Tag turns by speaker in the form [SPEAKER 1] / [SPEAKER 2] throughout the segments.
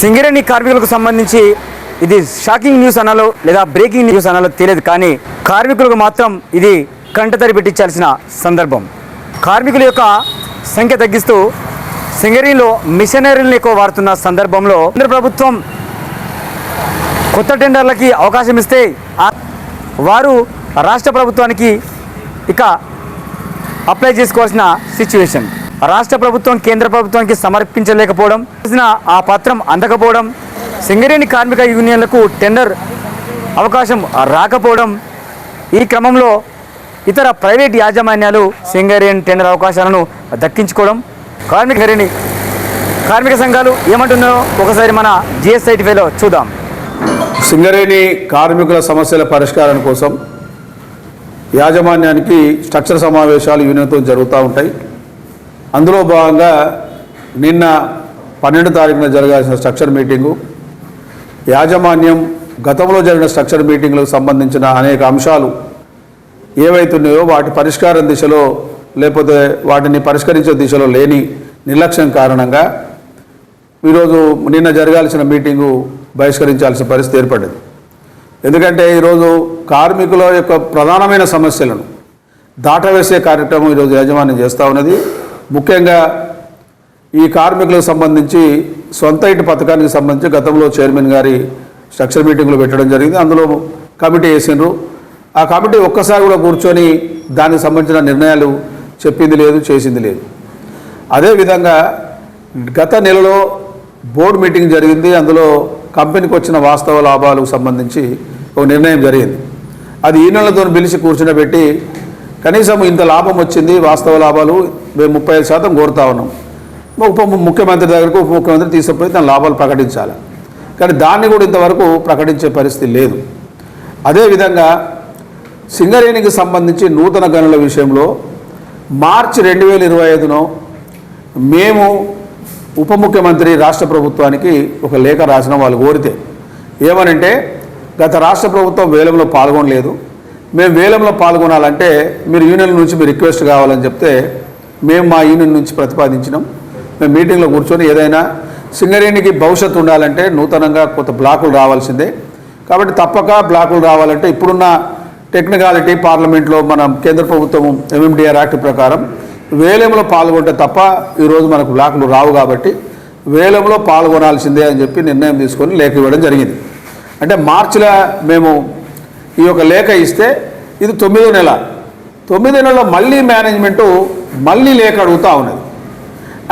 [SPEAKER 1] సింగరేణి కార్మికులకు సంబంధించి ఇది షాకింగ్ న్యూస్ అనాలో లేదా బ్రేకింగ్ న్యూస్ అనాలో తెలియదు కానీ కార్మికులకు మాత్రం ఇది కంటతడి పెట్టించాల్సిన సందర్భం. కార్మికుల యొక్క సంఖ్య తగ్గిస్తూ సింగరేణిలో మిషనరీలను ఎక్కువ వాడుతున్న సందర్భంలో కేంద్ర ప్రభుత్వం కొత్త టెండర్లకి అవకాశం ఇస్తే వారు రాష్ట్ర ప్రభుత్వానికి ఇక అప్లై చేసుకోవాల్సిన సిచ్యువేషన్. రాష్ట్ర ప్రభుత్వం కేంద్ర ప్రభుత్వానికి సమర్పించలేకపోవడం ఆ పత్రం అందకపోవడం సింగరేణి కార్మిక యూనియన్లకు టెండర్ అవకాశం రాకపోవడం ఈ క్రమంలో ఇతర ప్రైవేట్ యాజమాన్యాలు సింగరేణి టెండర్ అవకాశాలను దక్కించుకోవడం కార్మిక సింగరేణి కార్మిక సంఘాలు ఏమంటున్నారో ఒకసారి మన జిఎస్ఐటిఫైలో చూద్దాం.
[SPEAKER 2] సింగరేణి కార్మికుల సమస్యల పరిష్కారం కోసం యాజమాన్యానికి స్ట్రక్చర్ సమావేశాలు యూనియన్తో జరుగుతూ ఉంటాయి. అందులో భాగంగా నిన్న పన్నెండు తారీఖున జరగాల్సిన స్ట్రక్చర్ మీటింగు యాజమాన్యం గతంలో జరిగిన స్ట్రక్చర్ మీటింగ్లకు సంబంధించిన అనేక అంశాలు ఏవైతున్నాయో వాటి పరిష్కారం దిశలో లేకపోతే వాటిని పరిష్కరించే దిశలో లేని నిర్లక్ష్యం కారణంగా ఈరోజు నిన్న జరగాల్సిన మీటింగు బహిష్కరించాల్సిన పరిస్థితి ఏర్పడింది. ఎందుకంటే ఈరోజు కార్మికుల యొక్క ప్రధానమైన సమస్యలను దాటవేసే కార్యక్రమం ఈరోజు యాజమాన్యం చేస్తూ ఉన్నది. ముఖ్యంగా ఈ కార్మికులకు సంబంధించి సొంత ఇంటి పథకానికి సంబంధించి గతంలో చైర్మన్ గారి స్ట్రక్చర్ మీటింగ్లు పెట్టడం జరిగింది. అందులో కమిటీ వేసిండ్రు. ఆ కమిటీ ఒక్కసారి కూడా కూర్చొని దానికి సంబంధించిన నిర్ణయాలు చెప్పింది లేదు చేసింది లేదు. అదేవిధంగా గత నెలలో బోర్డు మీటింగ్ జరిగింది. అందులో కంపెనీకి వచ్చిన వాస్తవ లాభాలకు సంబంధించి ఒక నిర్ణయం జరిగింది. అది ఈ నెలతో పిలిచి కూర్చునబెట్టి కనీసం ఇంత లాభం వచ్చింది వాస్తవ లాభాలు మేము ముప్పై ఐదు శాతం కోరుతా ఉన్నాం. ఉప ముఖ్యమంత్రి దగ్గరకు ఉప ముఖ్యమంత్రి తీసుకుపోయి తన లాభాలు ప్రకటించాలి. కానీ దాన్ని కూడా ఇంతవరకు ప్రకటించే పరిస్థితి లేదు. అదేవిధంగా సింగరేణికి సంబంధించి నూతన గనుల విషయంలో మార్చి రెండు వేల ఇరవై ఐదులో మేము ఉప ముఖ్యమంత్రి రాష్ట్ర ప్రభుత్వానికి ఒక లేఖ రాసిన వాళ్ళు కోరితే ఏమనంటే గత రాష్ట్ర ప్రభుత్వం వేలంలో పాల్గొనలేదు. మేము వేలంలో పాల్గొనాలంటే మీరు యూనియన్ నుంచి మీరు రిక్వెస్ట్ కావాలని చెప్తే మేము మా యూనియన్ నుంచి ప్రతిపాదించినాం. మేము మీటింగ్లో కూర్చొని ఏదైనా సింగరేణికి భవిష్యత్తు ఉండాలంటే నూతనంగా కొత్త బ్లాకులు రావాల్సిందే. కాబట్టి తప్పక బ్లాకులు రావాలంటే ఇప్పుడున్న టెక్నికాలిటీ పార్లమెంట్లో మన కేంద్ర ప్రభుత్వం ఎంఎండిఆర్ యాక్ట్ ప్రకారం వేలంలో పాల్గొంటే తప్ప ఈరోజు మనకు బ్లాకులు రావు కాబట్టి వేలంలో పాల్గొనాల్సిందే అని చెప్పి నిర్ణయం తీసుకొని లేఖ ఇవ్వడం జరిగింది. అంటే మార్చిలో మేము ఈ యొక్క లేఖ ఇస్తే ఇది తొమ్మిదో నెల. తొమ్మిది నెలలో మళ్ళీ మేనేజ్మెంటు మళ్ళీ లేఖ అడుగుతూ ఉన్నది.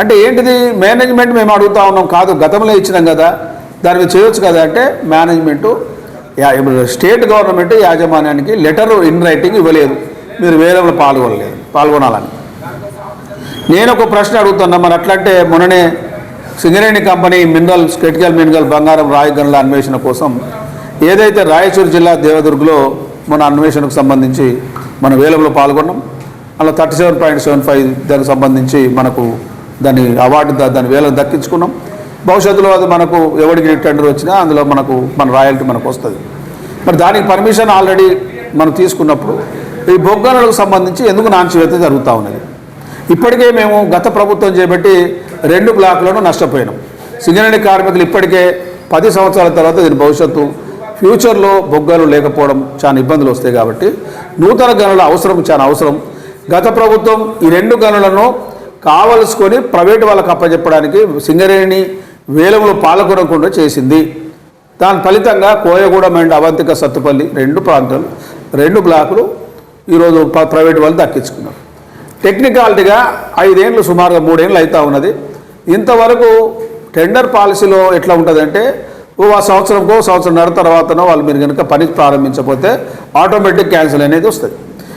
[SPEAKER 2] అంటే ఏంటిది? మేనేజ్మెంట్ మేము అడుగుతూ ఉన్నాం కాదు గతంలో ఇచ్చినాం కదా దాని మీద చేయొచ్చు కదా? అంటే మేనేజ్మెంటు ఇప్పుడు స్టేట్ గవర్నమెంట్ యాజమాన్యానికి లెటర్ ఇన్ రైటింగ్ ఇవ్వలేదు. మీరు వేలంలో పాల్గొనలేదు పాల్గొనాలని. నేను ఒక ప్రశ్న అడుగుతున్నా మరి అట్లంటే మొన్ననే Singareni company minerals critical mineral బంగారం రాయగన్ల అన్వేషణ కోసం ఏదైతే రాయచూరు జిల్లా దేవదుర్గలో మన అన్వేషణకు సంబంధించి మన వేలంలో పాల్గొన్నాం? అలా thirty seven point seven five దానికి సంబంధించి మనకు దాని అవార్డు దాని వేలం దక్కించుకున్నాం. భవిష్యత్తులో అది మనకు ఎవరికి టెండర్ వచ్చినా అందులో మనకు మన రాయల్టీ మనకు వస్తుంది. మరి దానికి పర్మిషన్ ఆల్రెడీ మనం తీసుకున్నప్పుడు ఈ బొగ్గనులకు సంబంధించి ఎందుకు నాంచివేత జరుగుతూ ఉన్నది? ఇప్పటికే మేము గత ప్రభుత్వం చేపట్టి రెండు బ్లాకులను నష్టపోయినాం. సింగరేణి కార్మికులు ఇప్పటికే పది సంవత్సరాల తర్వాత దీని భవిష్యత్తు ఫ్యూచర్లో బొగ్గలు లేకపోవడం చాలా ఇబ్బందులు వస్తాయి కాబట్టి నూతన గనుల అవసరం చాలా అవసరం. గత ప్రభుత్వం ఈ రెండు గనులను కావలసుకొని ప్రైవేట్ వాళ్ళకి అప్పచెప్పడానికి సింగరేణి వేలంలో పాల్గొనకుండా చేసింది. దాని ఫలితంగా కోయగూడెం అండ్ అవంతిక సత్తుపల్లి రెండు ప్రాంతాలు రెండు బ్లాకులు ఈరోజు ప్రైవేట్ వాళ్ళు దక్కించుకున్నారు. టెక్నికాలిటీగా ఐదేళ్ళు సుమారుగా మూడేళ్ళు అవుతూ ఉన్నది. ఇంతవరకు టెండర్ పాలసీలో ఎట్లా ఉంటుందంటే ఆ సంవత్సరంకో సంవత్సరంన్నర తర్వాతనో వాళ్ళు మీరు కనుక పని ప్రారంభించకపోతే ఆటోమేటిక్ క్యాన్సిల్ అనేది వస్తుంది.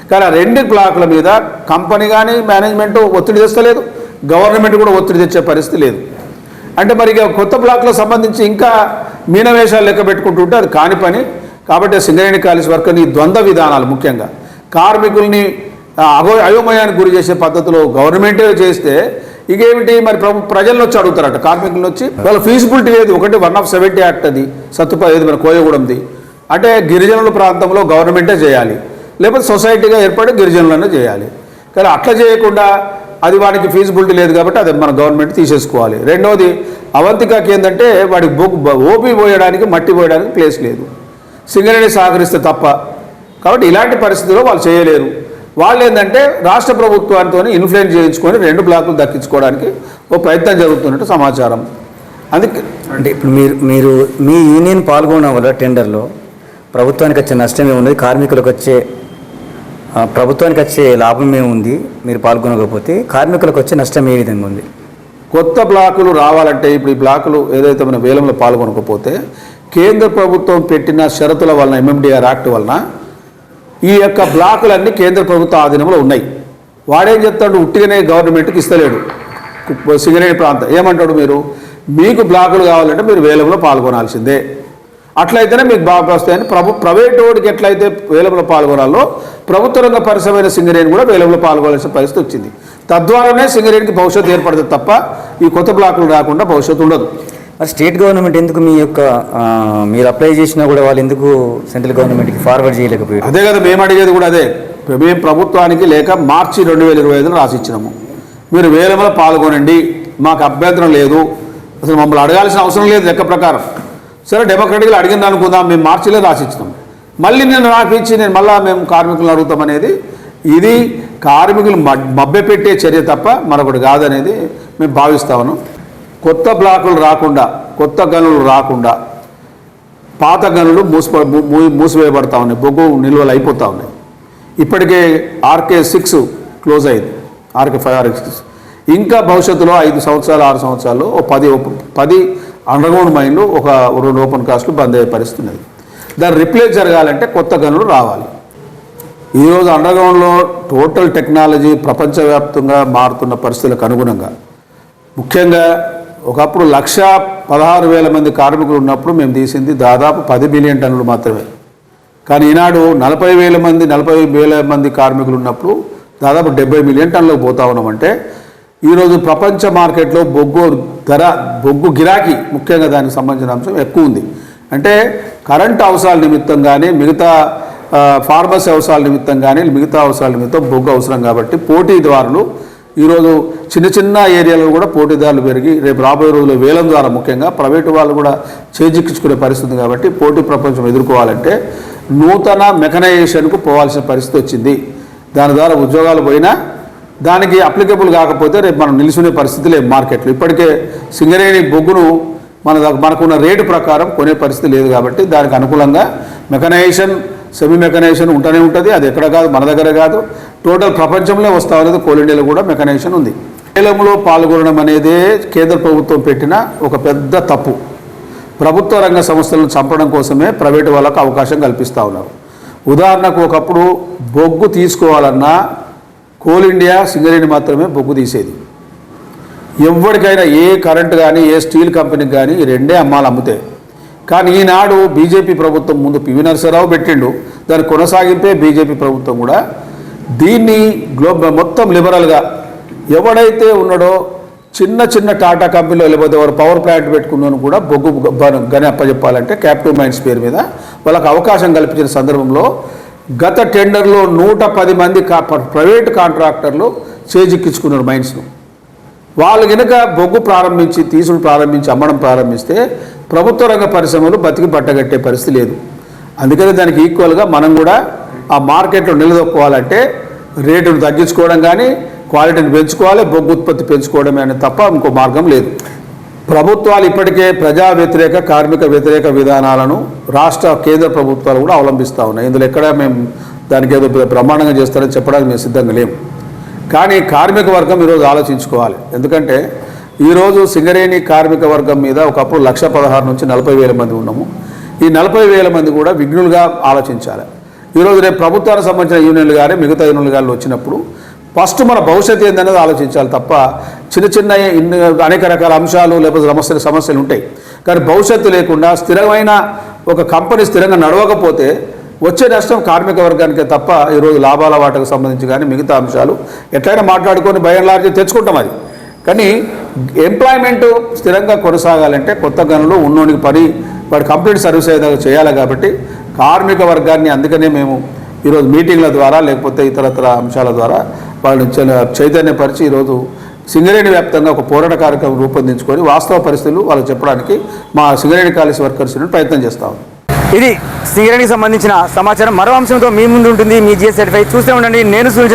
[SPEAKER 2] కానీ ఆ రెండు బ్లాకుల మీద కంపెనీ కానీ మేనేజ్మెంట్ ఒత్తిడి తెస్తలేదు. గవర్నమెంట్ కూడా ఒత్తిడి తెచ్చే పరిస్థితి లేదు. అంటే మరి కొత్త బ్లాక్లకు సంబంధించి ఇంకా మీనవేషాలు లెక్క పెట్టుకుంటుంటే అది కాని పని. కాబట్టి సింగరేణి కాలేజ్ వర్కర్ని ద్వంద్వ విధానాలు ముఖ్యంగా. కార్మికుల్ని అగో అయోమయానికి గురి చేసే పద్ధతిలో గవర్నమెంటే చేస్తే ఇకేమిటి మరి ప్రభు ప్రజలను వచ్చి అడుగుతారట. కార్మికులను వచ్చి వాళ్ళ ఫీజిబిలిటీ ఏది? ఒకటి వన్ ఆఫ్ సెవెంటీ యాక్ట్ అది. సత్తుపై ఏది మన కోయగూడెంది? అంటే గిరిజనుల ప్రాంతంలో గవర్నమెంటే చేయాలి. లేకపోతే సొసైటీగా ఏర్పడి గిరిజనులనే చేయాలి. కానీ అట్లా చేయకుండా అది వాడికి ఫీజిబిలిటీ లేదు కాబట్టి అది మన గవర్నమెంట్ తీసేసుకోవాలి. రెండవది అవంతికకి ఏంటంటే వాడికి బొగ్గు ఓపి పోయడానికి మట్టి పోయడానికి ప్లేస్ లేదు. సింగరేణి సహకరిస్తే తప్ప. కాబట్టి ఇలాంటి పరిస్థితుల్లో వాళ్ళు చేయలేరు. వాళ్ళు ఏంటంటే రాష్ట్ర ప్రభుత్వానితో ఇన్ఫ్లుయెన్స్ చేయించుకొని రెండు బ్లాకులు దక్కించుకోవడానికి ఓ ప్రయత్నం జరుగుతున్నట్టు సమాచారం. అందుకే
[SPEAKER 1] అంటే ఇప్పుడు మీరు మీరు మీ యూనియన్ పాల్గొనడం వల్ల టెండర్లో ప్రభుత్వానికి వచ్చే నష్టం ఏముంది? కార్మికులకు వచ్చే ప్రభుత్వానికి వచ్చే లాభం ఏముంది? మీరు పాల్గొనకపోతే కార్మికులకు వచ్చే నష్టం ఏ విధంగా ఉంది?
[SPEAKER 2] కొత్త బ్లాకులు రావాలంటే ఇప్పుడు ఈ బ్లాకులు ఏదైతే మన వేలంలో పాల్గొనకపోతే కేంద్ర ప్రభుత్వం పెట్టిన షరతుల వలన ఎంఎండిఆర్ యాక్ట్ వలన ఈ యొక్క బ్లాకులన్నీ కేంద్ర ప్రభుత్వ ఆధీనంలో ఉన్నాయి. వాడేం చెప్తాడు? ఉట్టిగానే గవర్నమెంట్కి ఇస్తలేడు. సింగరేణి ప్రాంతం. ఏమంటాడు మీరు? మీకు బ్లాకులు కావాలంటే మీరు వేలంలో పాల్గొనాల్సిందే. అట్లయితేనే మీకు బాగా వస్తాయని ప్రభు ప్రైవేట్ వాడికి ఎట్లయితే వేలంలో పాల్గొనాలో ప్రభుత్వ రంగ పరిశ్రమైన సింగరేణి కూడా వేలంలో పాల్గొనాల్సిన పరిస్థితి వచ్చింది. తద్వారానే సింగరేణికి భవిష్యత్తు ఏర్పడుతుంది తప్ప ఈ కొత్త బ్లాకులు రాకుండా భవిష్యత్తు ఉండదు.
[SPEAKER 1] మరి స్టేట్ గవర్నమెంట్ ఎందుకు మీ యొక్క మీరు అప్లై చేసినా కూడా వాళ్ళు ఎందుకు సెంట్రల్ గవర్నమెంట్కి ఫార్వర్డ్ చేయలేకపోయారు?
[SPEAKER 2] అదే కదా మేము అడిగేది కూడా అదే. మేము ప్రభుత్వానికి లేక మార్చి రెండు వేల ఇరవై ఐదున రాసి ఇచ్చినాము మీరు వేలంలో పాల్గొనండి మాకు అభ్యంతరం లేదు. అసలు మమ్మల్ని అడగాల్సిన అవసరం లేదు లెక్క ప్రకారం. సరే డెమోక్రటిక్గా అడిగింది అనుకుందాం మేము మార్చిలో రాసి ఇచ్చినాం మళ్ళీ నేను రాపించి నేను మళ్ళీ మేము కార్మికులను అడుగుతాం అనేది ఇది కార్మికులు మభ్యపెట్టే చర్య తప్ప మరొకటి కాదనేది మేము భావిస్తాము కొత్త బ్లాకులు రాకుండా కొత్త గనులు రాకుండా పాత గనులు మూసిపో మూ- మూసివేయబడతా ఉన్నాయి. బొగ్గు నిల్వలు అయిపోతూ ఉన్నాయి. ఇప్పటికే ఆర్కే సిక్స్ క్లోజ్ అయింది. RK five RK six. ఇంకా భవిష్యత్తులో ఐదు సంవత్సరాలు ఆరు సంవత్సరాలు ఓ పది ఓపెన్ పది అండర్గ్రౌండ్ మైన్లు ఒక రెండు ఓపెన్ కాస్ట్లు బంద్ అయ్యే పరిస్థితి ఉన్నది. దాన్ని రిప్లేస్ జరగాలంటే కొత్త గనులు రావాలి. ఈరోజు అండర్గ్రౌండ్లో టోటల్ టెక్నాలజీ ప్రపంచవ్యాప్తంగా మారుతున్న పరిస్థితులకు అనుగుణంగా ముఖ్యంగా ఒకప్పుడు లక్ష పదహారు వేల మంది కార్మికులు ఉన్నప్పుడు మేము తీసింది దాదాపు పది బిలియన్ టన్నులు మాత్రమే. కానీ ఈనాడు నలభై వేల మంది నలభై వేల మంది కార్మికులు ఉన్నప్పుడు దాదాపు డెబ్బై మిలియన్ టన్నులకు పోతా ఉన్నామంటే ఈరోజు ప్రపంచ మార్కెట్లో బొగ్గు ధర బొగ్గు గిరాకీ ముఖ్యంగా దానికి సంబంధించిన అంశం ఎక్కువ ఉంది. అంటే కరెంట్ అవసరాల నిమిత్తం కానీ మిగతా ఫార్మసీ అవసరాల నిమిత్తం కానీ మిగతా అవసరాల నిమిత్తం బొగ్గు అవసరం కాబట్టి పోటీదారులు ఈరోజు చిన్న చిన్న ఏరియాలో కూడా పోటీదారులు పెరిగి రేపు రాబోయే రోజుల్లో వేలం ద్వారా ముఖ్యంగా ప్రైవేటు వాళ్ళు కూడా చేజిక్కించుకునే పరిస్థితి కాబట్టి పోటీ ప్రపంచం ఎదుర్కోవాలంటే నూతన మెకనైజేషన్కు పోవాల్సిన పరిస్థితి వచ్చింది. దాని ద్వారా ఉద్యోగాలు పోయినా దానికి అప్లికబుల్ కాకపోతే రేపు మనం నిలుచునే పరిస్థితి లేదు మార్కెట్లో. ఇప్పటికే సింగరేణి బొగ్గును మన మనకున్న రేటు ప్రకారం కొనే పరిస్థితి లేదు కాబట్టి దానికి అనుకూలంగా మెకనైజేషన్ సెమీ మెకనైజేషన్ ఉంటూనే ఉంటుంది. అది ఎక్కడ కాదు మన దగ్గర కాదు. టోటల్ ప్రపంచంలో వస్తా ఉన్నది కోల్ ఇండియాలో కూడా మెకనైజేషన్ ఉంది. వేలంలో పాల్గొనడం అనేదే కేంద్ర ప్రభుత్వం పెట్టిన ఒక పెద్ద తప్పు. ప్రభుత్వ రంగ సంస్థలను చంపడం కోసమే ప్రైవేటు వాళ్ళకు అవకాశం కల్పిస్తూ ఉన్నారు. ఉదాహరణకు ఒకప్పుడు బొగ్గు తీసుకోవాలన్నా కోల్ ఇండియా సింగరేణి మాత్రమే బొగ్గు తీసేది. ఎవరికైనా ఏ కరెంట్ కానీ ఏ స్టీల్ కంపెనీకి కానీ ఈ రెండే అమ్మాలు అమ్ముతాయి కానీ ఈనాడు బీజేపీ ప్రభుత్వం ముందు పివి నరసరావు పెట్టిండు. దాని కొనసాగింపే బీజేపీ ప్రభుత్వం కూడా దీన్ని గ్లోబల్ మొత్తం లిబరల్గా ఎవడైతే ఉన్నాడో చిన్న చిన్న టాటా కంపెనీలో లేకపోతే ఎవరు పవర్ ప్లాంట్ పెట్టుకున్నాను కూడా బొగ్గు గ- గని అప్పచెప్పాలంటే క్యాపిటల్ మైన్స్ పేరు మీద వాళ్ళకి అవకాశం కల్పించిన సందర్భంలో గత టెండర్లో నూట పది మంది కా ప్రైవేటు కాంట్రాక్టర్లు చేజిక్కించుకున్నారు మైన్స్ను. వాళ్ళు కనుక బొగ్గు ప్రారంభించి తీసుడు ప్రారంభించి అమ్మడం ప్రారంభిస్తే ప్రభుత్వ రంగ పరిశ్రమలు బతికి పట్టగట్టే పరిస్థితి లేదు. అందుకని దానికి ఈక్వల్గా మనం కూడా ఆ మార్కెట్లో నిలదొక్కోవాలంటే రేటును తగ్గించుకోవడం కానీ క్వాలిటీని పెంచుకోవాలి బొగ్గు ఉత్పత్తి పెంచుకోవడమే అని తప్ప ఇంకో మార్గం లేదు. ప్రభుత్వాలు ఇప్పటికే ప్రజా వ్యతిరేక కార్మిక వ్యతిరేక విధానాలను రాష్ట్ర కేంద్ర ప్రభుత్వాలు కూడా అవలంబిస్తూ ఉన్నాయి. ఇందులో ఎక్కడ మేము దానికి ఏదో బ్రహ్మాండంగా చేస్తారని చెప్పడానికి మేము సిద్ధంగా లేము. కానీ కార్మిక వర్గం ఈరోజు ఆలోచించుకోవాలి. ఎందుకంటే ఈరోజు సింగరేణి కార్మిక వర్గం మీద ఒకప్పుడు లక్ష పదహారు నుంచి నలభై వేల మంది ఉన్నాము. ఈ నలభై వేల మంది కూడా విఘ్నులుగా ఆలోచించాలి. ఈరోజు రేపు ప్రభుత్వానికి సంబంధించిన యూనియన్లు కానీ మిగతా యూనియన్లు కానీ వచ్చినప్పుడు ఫస్ట్ మన భవిష్యత్తు ఏందనేది ఆలోచించాలి తప్ప చిన్న చిన్న అనేక రకాల అంశాలు లేకపోతే సమస్యలు సమస్యలు ఉంటాయి. కానీ భవిష్యత్తు లేకుండా స్థిరమైన ఒక కంపెనీ స్థిరంగా నడవకపోతే వచ్చే నష్టం కార్మిక వర్గానికే తప్ప ఈరోజు లాభాల వాటకు సంబంధించి కానీ మిగతా అంశాలు ఎట్లయినా మాట్లాడుకొని భయం లాంటి తెచ్చుకుంటాం అది. కానీ ఎంప్లాయ్మెంట్ స్థిరంగా కొనసాగాలంటే కొత్త గనులు ఉన్నోనికి పని వాడు కంప్లీట్ సర్వీస్ అయ్యేదాకా చేయాలి కాబట్టి కార్మిక వర్గాన్ని అందుకనే మేము ఈరోజు మీటింగ్ల ద్వారా లేకపోతే ఇతరత్ర అంశాల ద్వారా వాళ్ళని చైతన్యపరిచి ఈరోజు సింగరేణి వ్యాప్తంగా ఒక పోరాట కార్యక్రమం రూపొందించుకొని వాస్తవ పరిస్థితులు వాళ్ళకి చెప్పడానికి మా సింగరేణి కాలేజ్ వర్కర్స్ ప్రయత్నం చేస్తాం
[SPEAKER 1] ఇది సింగరేణికి సంబంధించిన సమాచారం. మరో అంశంతో మీ ముందు ఉంటుంది. మీ జిఎస్ సర్టిఫై చూస్తూ ఉండండి. నేను సునీల్